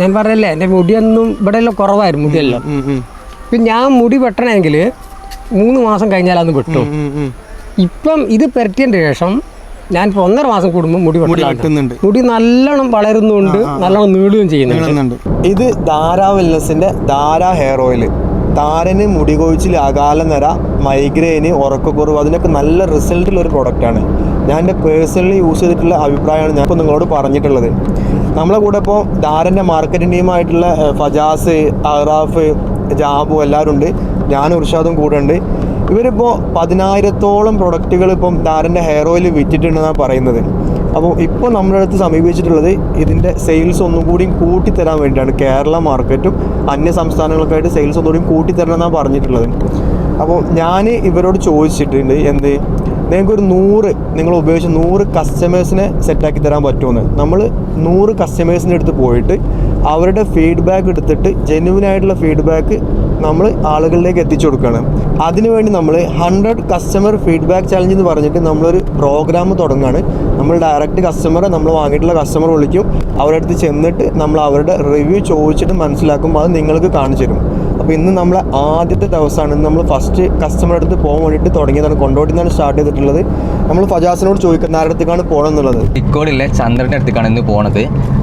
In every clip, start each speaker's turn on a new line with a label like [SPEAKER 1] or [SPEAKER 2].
[SPEAKER 1] ഞാൻ പറഞ്ഞല്ലേ എന്റെ മുടിയൊന്നും ഇവിടെ എല്ലാം കുറവായിരുന്നു മുടിയെല്ലാം. ഇപ്പം ഞാൻ മുടി വെട്ടണമെങ്കിൽ മൂന്ന് മാസം കഴിഞ്ഞാലന്ന് വെട്ടും. ഇപ്പം ഇത് പെരട്ടിയതിന്റെ ശേഷം ഞാൻ ഇപ്പോൾ ഒന്നര മാസം കൂടുമ്പോൾ മുടി
[SPEAKER 2] മുടി വെട്ടുന്നുണ്ട്.
[SPEAKER 1] മുടി നല്ലോണം വളരുന്നുണ്ട് നല്ലോണം നീളുകയും ചെയ്യുന്നുണ്ട്.
[SPEAKER 2] ഇത് ധാരാ വെൽനസിന്റെ ധാരാ ഹെയർ ഓയിൽ താരന് മുടി കൊഴിച്ചിൽ അകാല നിര മൈഗ്രെയിന് ഉറക്കക്കുറവ് അതിനൊക്കെ നല്ല റിസൾട്ടുള്ള ഒരു പ്രൊഡക്റ്റാണ് ഞാൻ എന്റെ പേഴ്സണലി യൂസ് ചെയ്തിട്ടുള്ള അഭിപ്രായമാണ് ഞാൻ ഇപ്പോൾ നിങ്ങളോട് പറഞ്ഞിട്ടുള്ളത്. നമ്മളെ കൂടെ ഇപ്പോൾ ധാരന്റെ മാർക്കറ്റിംഗ് ടീമായിട്ടുള്ള ഫജാസ് അഹ്റാഫ് ജാബു എല്ലാവരും ഉണ്ട്. ഞാൻ ഉർഷാദും കൂടെ ഉണ്ട്. ഇവരിപ്പോൾ പതിനായിരത്തോളം പ്രൊഡക്റ്റുകൾ ഇപ്പം ധാരന്റെ ഹെയർ ഓയിൽ വിറ്റിട്ടുണ്ടെന്നാണ് പറയുന്നത്. അപ്പോൾ ഇപ്പോൾ നമ്മുടെ അടുത്ത് സമീപിച്ചിട്ടുള്ളത് ഇതിന്റെ സെയിൽസ് ഒന്നും കൂടി കൂട്ടിത്തരാൻ വേണ്ടിയിട്ടാണ് കേരള മാർക്കറ്റും അന്യ സംസ്ഥാനങ്ങൾക്കായിട്ട് സെയിൽസ് ഒന്നുകൂടി കൂട്ടിത്തരണം എന്നാണ് പറഞ്ഞിട്ടുള്ളത്. അപ്പോൾ ഞാൻ ഇവരോട് ചോദിച്ചിട്ടുണ്ട് എന്ത്? നിങ്ങൾക്കൊരു നൂറ് നിങ്ങൾ ഉപയോഗിച്ച് നൂറ് കസ്റ്റമേഴ്സിനെ സെറ്റാക്കി തരാൻ പറ്റുമെന്ന്. നമ്മൾ നൂറ് കസ്റ്റമേഴ്സിന്റെ അടുത്ത് പോയിട്ട് അവരുടെ ഫീഡ്ബാക്ക് എടുത്തിട്ട് ജെന്യൂൻ ആയിട്ടുള്ള ഫീഡ്ബാക്ക് നമ്മൾ ആളുകളിലേക്ക് എത്തിച്ചു കൊടുക്കുകയാണ്. അതിനുവേണ്ടി നമ്മൾ ഹൺഡ്രഡ് കസ്റ്റമർ ഫീഡ്ബാക്ക് ചലഞ്ച് എന്ന് പറഞ്ഞിട്ട് നമ്മളൊരു പ്രോഗ്രാം തുടങ്ങുകയാണ്. നമ്മൾ ഡയറക്റ്റ് കസ്റ്റമറെ നമ്മൾ വാങ്ങിയിട്ടുള്ള കസ്റ്റമർ വിളിക്കും. അവരുടെ അടുത്ത് ചെന്നിട്ട് നമ്മൾ അവരുടെ റിവ്യൂ ചോദിച്ചിട്ട് മനസ്സിലാക്കും. അത് നിങ്ങൾക്ക് കാണിച്ചു തരും. അപ്പോൾ ഇന്ന് നമ്മളെ ആദ്യത്തെ ദിവസമാണ്. നമ്മൾ ഫസ്റ്റ് കസ്റ്റമറുടെ അടുത്ത് പോകാൻ വേണ്ടിയിട്ട് തുടങ്ങിയതാണ്. കൊണ്ടോട്ടിൽ സ്റ്റാർട്ട് ചെയ്തിട്ടുള്ളത്. നമ്മൾ ഫജാസിനോട് ചോദിക്കുന്ന ആരുടെ അടുത്തേക്കാണ് പോകണം എന്നുള്ളത്
[SPEAKER 3] ഇക്കോടിലെ ചന്ദ്രന്റെ അടുത്തേക്കാണ് ഇന്ന് പോണത്.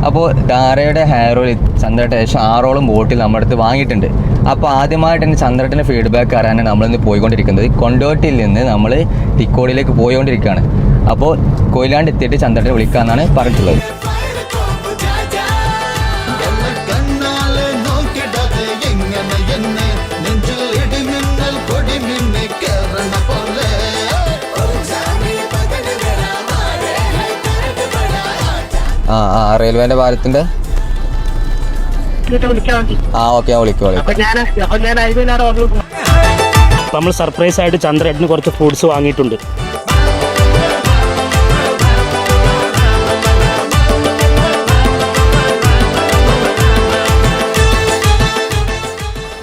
[SPEAKER 3] അപ്പോൾ ധാരയുടെ ഹെയർ ഓയിൽ ചന്ദ്രന്റെ ഏകദേശം ആറോളം ബോട്ടിൽ നമ്മുടെ അടുത്ത് വാങ്ങിയിട്ടുണ്ട്. അപ്പോൾ ആദ്യമായിട്ട് തന്നെ ചന്ദ്രന്റെ ഫീഡ്ബാക്ക് അറിയാനാണ് നമ്മളിന്ന് പോയിക്കൊണ്ടിരിക്കുന്നത്. കൊണ്ടോട്ടിൽ നിന്ന് നമ്മൾ തിക്കോടിയിലേക്ക് പോയിക്കൊണ്ടിരിക്കുകയാണ്. അപ്പോൾ കൊയിലാണ്ട് എത്തിയിട്ട് ചന്ദ്രനെ വിളിക്കാമെന്നാണ് പറഞ്ഞിട്ടുള്ളത്. ആ ആ റെയിൽവേന്റെ ഭാരത്തിന്റെ ആ ഓക്കെ ഞാൻ വിളിക്കും വിളിക്കും.
[SPEAKER 4] നമ്മൾ സർപ്രൈസ് ആയിട്ട് ചന്ദ്രേട്ടന് കുറച്ച് ഫ്രൂട്ട്സ് വാങ്ങിയിട്ടുണ്ട്.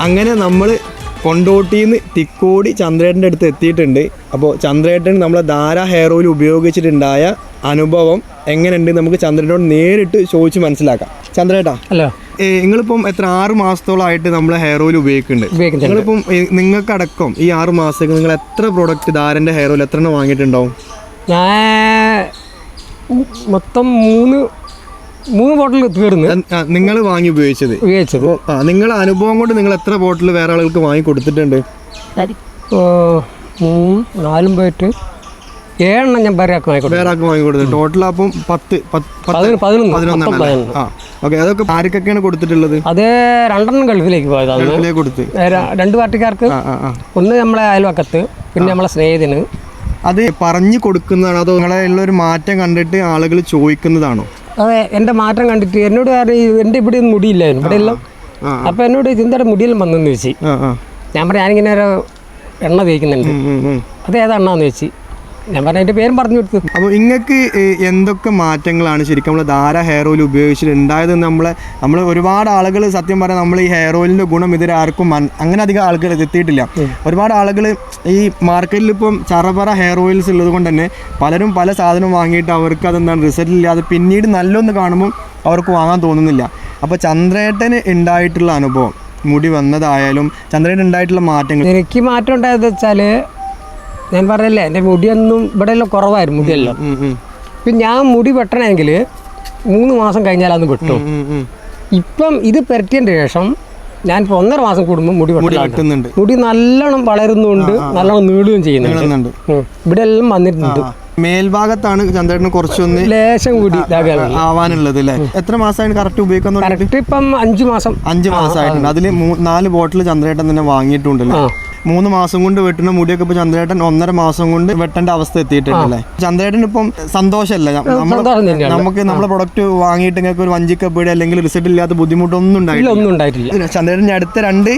[SPEAKER 2] അങ്ങനെ നമ്മൾ കൊണ്ടോട്ടിന്ന് തിക്കോടി ചന്ദ്രേട്ടന്റെ അടുത്ത് എത്തിയിട്ടുണ്ട്. അപ്പോൾ ചന്ദ്രേട്ടൻ നമ്മളെ ധാരാ ഹെയർ ഓയിൽ ഉപയോഗിച്ചിട്ടുണ്ടായ അനുഭവം എങ്ങനെയുണ്ട് നമുക്ക് ചന്ദ്രനോട് നേരിട്ട് ചോദിച്ച് മനസ്സിലാക്കാം. ചന്ദ്രേട്ടാ ഹലോ. നിങ്ങളിപ്പം എത്ര ആറ് മാസത്തോളമായിട്ട് നമ്മൾ ഹെയർ ഓയിൽ ഉപയോഗിക്കുന്നുണ്ട്. നിങ്ങളിപ്പം നിങ്ങൾക്കടക്കം ഈ ആറ് മാസത്തേക്ക് നിങ്ങൾ എത്ര പ്രോഡക്റ്റ് ധാരന്റെ ഹെയർ ഓയിൽ എത്ര എണ്ണം വാങ്ങിയിട്ടുണ്ടാവും?
[SPEAKER 1] ഞാൻ മൊത്തം മൂന്ന് മൂന്ന് ബോട്ടിൽ തീർന്ന്.
[SPEAKER 2] നിങ്ങൾ വാങ്ങി ഉപയോഗിച്ചത്.
[SPEAKER 1] ഉപയോഗിച്ചത്.
[SPEAKER 2] ആ നിങ്ങളെ അനുഭവം കൊണ്ട് നിങ്ങൾ എത്ര ബോട്ടിൽ വേറെ ആളുകൾക്ക് വാങ്ങി കൊടുത്തിട്ടുണ്ട്?
[SPEAKER 1] നാലും പോയിട്ട് ഏഴെണ്ണം ഞാൻ വേറെ വാങ്ങിക്കൊടുത്തു.
[SPEAKER 2] വേറെ വാങ്ങിക്കൊടുത്തു. വാങ്ങി ടോട്ടൽ അപ്പം പത്ത്
[SPEAKER 1] പതിനൊന്ന്.
[SPEAKER 2] ആ ഓക്കെ. അതൊക്കെ ആർക്കൊക്കെയാണ് കൊടുത്തിട്ടുള്ളത്?
[SPEAKER 1] അത് രണ്ടെണ്ണം ഗൾഫിലേക്ക്
[SPEAKER 2] പോയത് കൊടുത്ത്.
[SPEAKER 1] രണ്ട് പാർട്ടിക്കാർക്ക്. ഒന്ന് നമ്മളെ അയൽവക്കത്ത് പിന്നെ നമ്മളെ സ്നേഹിതന്.
[SPEAKER 2] അത് പറഞ്ഞു കൊടുക്കുന്നതാണ്? അതോ നിങ്ങളെ ഒരു മാറ്റം കണ്ടിട്ട് ആളുകൾ ചോദിക്കുന്നതാണോ?
[SPEAKER 1] അതെ എന്റെ മാറ്റം കണ്ടിട്ട് എന്നോട് എന്റെ ഇവിടെ ഒന്നും മുടിയില്ലായിരുന്നു. ഇവിടെ എല്ലാം അപ്പൊ എന്നോട് ചിന്തയുടെ മുടിയെല്ലാം വന്നെന്ന് ചോദിച്ചു? ഞാൻ പറഞ്ഞു ഞാനിങ്ങനെ ഒരു എണ്ണ തേക്കുന്നുണ്ട്. അത് ഏതാണെന്ന് ചോദിച്ചു? ഞാൻ പറഞ്ഞ എന്റെ പേരും പറഞ്ഞു കൊടുത്തു.
[SPEAKER 2] അപ്പോൾ നിങ്ങൾക്ക് എന്തൊക്കെ മാറ്റങ്ങളാണ് ശരിക്കും നമ്മൾ ധാര ഹെയർ ഓയിൽ ഉപയോഗിച്ചിട്ട് ഉണ്ടായത് നമ്മളെ നമ്മൾ ഒരുപാട് ആളുകൾ സത്യം പറഞ്ഞാൽ നമ്മൾ ഈ ഹെയർ ഓയിലിന്റെ ഗുണം ഇതിൽ ആർക്കും അങ്ങനെ അധികം ആളുകൾ എത്തിയിട്ടില്ല. ഒരുപാട് ആളുകൾ ഈ മാർക്കറ്റിൽ ഇപ്പം ചറപറ ഹെയർ ഓയിൽസ് ഉള്ളത് കൊണ്ട് തന്നെ പലരും പല സാധനം വാങ്ങിയിട്ട് അവർക്ക് അതെന്താണ് റിസൾട്ട് ഇല്ലാതെ പിന്നീട് നല്ലൊന്ന് കാണുമ്പോൾ അവർക്ക് വാങ്ങാൻ തോന്നുന്നില്ല. അപ്പോൾ ചന്ദ്രേട്ടന് ഉണ്ടായിട്ടുള്ള അനുഭവം മുടി വന്നതായാലും ചന്ദ്രേട്ടൻ ഉണ്ടായിട്ടുള്ള മാറ്റങ്ങൾ
[SPEAKER 1] എനിക്ക് മാറ്റം ഉണ്ടായത് വെച്ചാൽ ഞാൻ പറഞ്ഞല്ലേ എന്റെ മുടിയൊന്നും ഇവിടെ എല്ലാം കുറവായിരുന്നു മുടിയെല്ലാം. ഇപ്പം ഞാൻ മുടി വെട്ടണമെങ്കിൽ മൂന്ന് മാസം കഴിഞ്ഞാലന്ന് വെട്ടും. ഇപ്പം ഇത് പെരട്ടിയതിന്റെ ശേഷം ഞാൻ ഇപ്പോൾ ഒന്നര മാസം കൂടുമ്പോൾ മുടി
[SPEAKER 2] വെട്ടുന്നുണ്ട്.
[SPEAKER 1] മുടി നല്ലോണം വളരുന്നുണ്ട് നല്ലോണം നീളുകയും ചെയ്യുന്നുണ്ട്. ഇവിടെ എല്ലാം വന്നിട്ടുണ്ട്.
[SPEAKER 2] മേൽഭാഗത്താണ് ചന്ദ്രന് കുറച്ചൊന്ന്
[SPEAKER 1] ലേശം കൂടി
[SPEAKER 2] ആവാനുള്ളത് അല്ലേ? എത്ര മാസമായിട്ട് കറക്റ്റ് ഉപയോഗിക്കാൻ തുടങ്ങിയിട്ട്?
[SPEAKER 1] കറക്റ്റ് ഇപ്പം അഞ്ചു മാസം.
[SPEAKER 2] അഞ്ചു മാസമായിട്ടുണ്ട്. അതിൽ നാല് ബോട്ടിൽ ചന്ദ്രേട്ടൻ തന്നെ വാങ്ങിയിട്ടുണ്ടല്ലേ. മൂന്ന് മാസം കൊണ്ട് വെട്ടുന്ന മുടിയൊക്കെ ഇപ്പൊ ചന്ദ്രേട്ടൻ ഒന്നര മാസം കൊണ്ട് വെട്ടേണ്ട അവസ്ഥ എത്തിയിട്ടുണ്ടല്ലേ? ചന്ദ്രേട്ടൻ ഇപ്പം സന്തോഷമല്ല. നമുക്ക് നമ്മുടെ പ്രൊഡക്റ്റ് വാങ്ങിയിട്ട് നിങ്ങൾക്ക് ഒരു വഞ്ചിക്കപ്പേടി അല്ലെങ്കിൽ റിസൾട്ട് ഇല്ലാത്ത ബുദ്ധിമുട്ടൊന്നും
[SPEAKER 1] ഉണ്ടായിട്ടില്ല.
[SPEAKER 2] ചന്ദ്രേട്ടൻ അടുത്ത രണ്ട്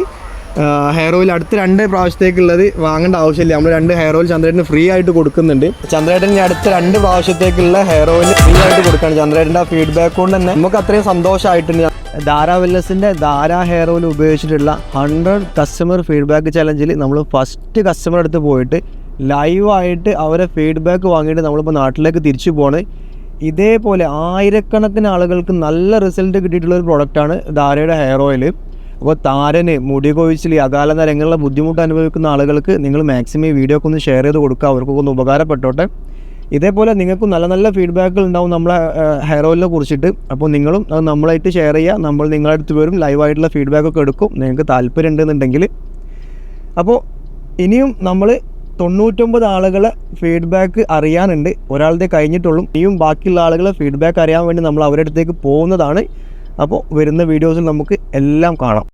[SPEAKER 2] ഹെയർ ഓയിൽ അടുത്ത രണ്ട് പ്രാവശ്യത്തേക്കുള്ളത് വാങ്ങേണ്ട ആവശ്യമില്ല. നമ്മൾ രണ്ട് ഹെയർ ഓയിൽ ചന്ദ്രേട്ടന് ഫ്രീ ആയിട്ട് കൊടുക്കുന്നുണ്ട്. ചന്ദ്രേട്ടൻ അടുത്ത രണ്ട് പ്രാവശ്യത്തേക്കുള്ള ഹെയർ ഓയിൽ ഫ്രീ ആയിട്ട് കൊടുക്കുകയാണ്. ചന്ദ്രേട്ടന്റെ ആ ഫീഡ്ബാക്ക് കൊണ്ട് തന്നെ നമുക്ക് അത്രയും സന്തോഷമായിട്ടുണ്ട്. ധാരാ വെല്ലസിന്റെ ധാരാ ഹെയർ ഓയിൽ ഉപയോഗിച്ചിട്ടുള്ള ഹൺഡ്രഡ് കസ്റ്റമർ ഫീഡ്ബാക്ക് ചലഞ്ചിൽ നമ്മൾ ഫസ്റ്റ് കസ്റ്റമർ അടുത്ത് പോയിട്ട് ലൈവായിട്ട് അവരെ ഫീഡ്ബാക്ക് വാങ്ങിയിട്ട് നമ്മളിപ്പോൾ നാട്ടിലേക്ക് തിരിച്ചു പോകണം ഇതേപോലെ ആയിരക്കണക്കിന് ആളുകൾക്ക് നല്ല റിസൾട്ട് കിട്ടിയിട്ടുള്ള ഒരു പ്രൊഡക്റ്റാണ് ധാരയുടെ ഹെയർ ഓയിൽ അപ്പോൾ താരന് മുടി കൊഴിച്ചിൽ അകാല നരങ്ങളുള്ള ബുദ്ധിമുട്ട് അനുഭവിക്കുന്ന ആളുകൾക്ക് നിങ്ങൾ മാക്സിമം ഈ വീഡിയോ ഒക്കെ ഒന്ന് ഷെയർ ചെയ്ത് കൊടുക്കുക. അവർക്കൊക്കെ ഒന്ന് ഉപകാരപ്പെട്ടോട്ടെ. ഇതേപോലെ നിങ്ങൾക്കും നല്ല നല്ല ഫീഡ്ബാക്കുകൾ ഉണ്ടാവും നമ്മളെ ഹെയർ ഓയിലിനെ കുറിച്ചിട്ട്. അപ്പോൾ നിങ്ങളും അത് നമ്മളായിട്ട് ഷെയർ ചെയ്യുക. നമ്മൾ നിങ്ങളുടെ അടുത്ത് വരും ലൈവായിട്ടുള്ള ഫീഡ്ബാക്ക് ഒക്കെ എടുക്കും. നിങ്ങൾക്ക് താല്പര്യം ഉണ്ടെന്നുണ്ടെങ്കിൽ അപ്പോൾ ഇനിയും നമ്മൾ തൊണ്ണൂറ്റൊമ്പത് ആളുകളെ ഫീഡ്ബാക്ക് അറിയാനുണ്ട്. ഒരാളുടെ കഴിഞ്ഞിട്ടുള്ളൂ. ഇനിയും ബാക്കിയുള്ള ആളുകളെ ഫീഡ്ബാക്ക് അറിയാൻ വേണ്ടി നമ്മൾ അവരുടെ അടുത്തേക്ക് പോകുന്നതാണ്. അപ്പോൾ വരുന്ന വീഡിയോസിൽ നമുക്ക് എല്ലാം കാണാം.